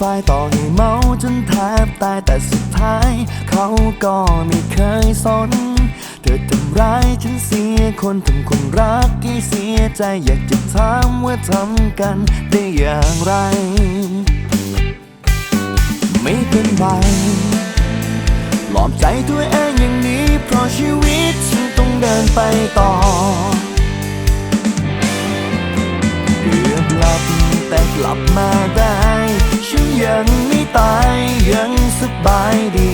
ฝ่ายต่อให้เมาจนแทบตายแต่สุดท้าย เขาก็ไม่เคยสน เธอทำร้ายฉันเสียคนทำคนรักที่เสียใจอยากจะถามว่าทำกันได้อย่างไร ไม่เป็นไรหลอมใจตัวเองอย่างนี้ เพราะชีวิตฉันต้องเดินไปต่อ ลับมาได้ ฉันยังไม่ตายยังสบายดี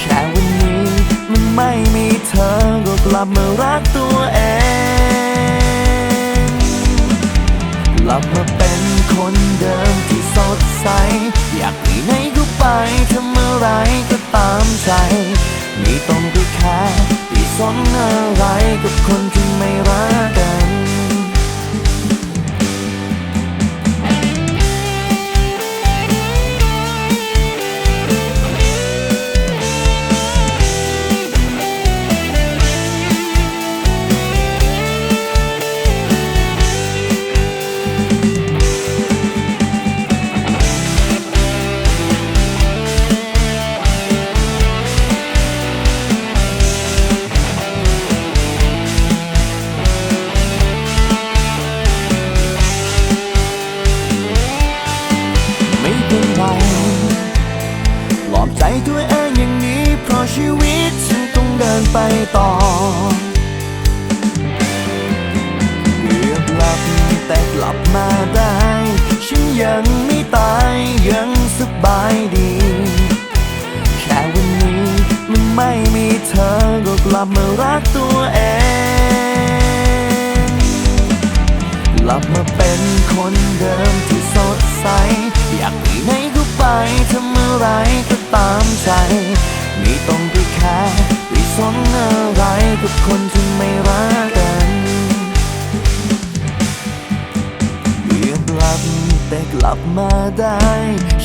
แค่วันนี้มันไม่มีเธอก็กลับมารักตัวเอง กลับมาเป็นคนเดิมที่สดใส อยากไปไหนก็ไปทำอะไรก็ตามใจไม่ต้องไปแคร์ไปสนอะไรกับคนที่ไม่รัก เดินไปต่อ เกือบหลับแต่กลับมาได้ ฉันยังไม่ตายยังสบายดี แค่วันนี้มันไม่มีเธอก็กลับมารักตัวเองกลับมาเป็นคนเดิมที่สดใส อยากไปไหนก็ไปทำอะไรก็ตามใจ ไม่ต้องไปแคร์ กับคนที่ไม่รักกันเกือบหลับแต่กลับมาได้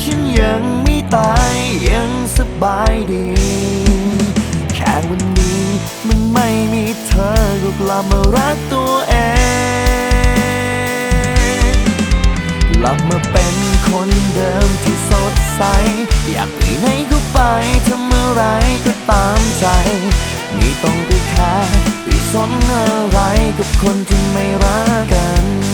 ฉันยังไม่ตายยังสบายดี แค่วันนี้มันไม่มีเธอก็กลับมารักตัวเองกลับมาเป็นคนเดิมที่สดใส อยากไปไหนก็ไปทำอะไรก็ตามใจ ไม่ต้องไปแคร์ไปสนอะไรกับคนที่ไม่รักกัน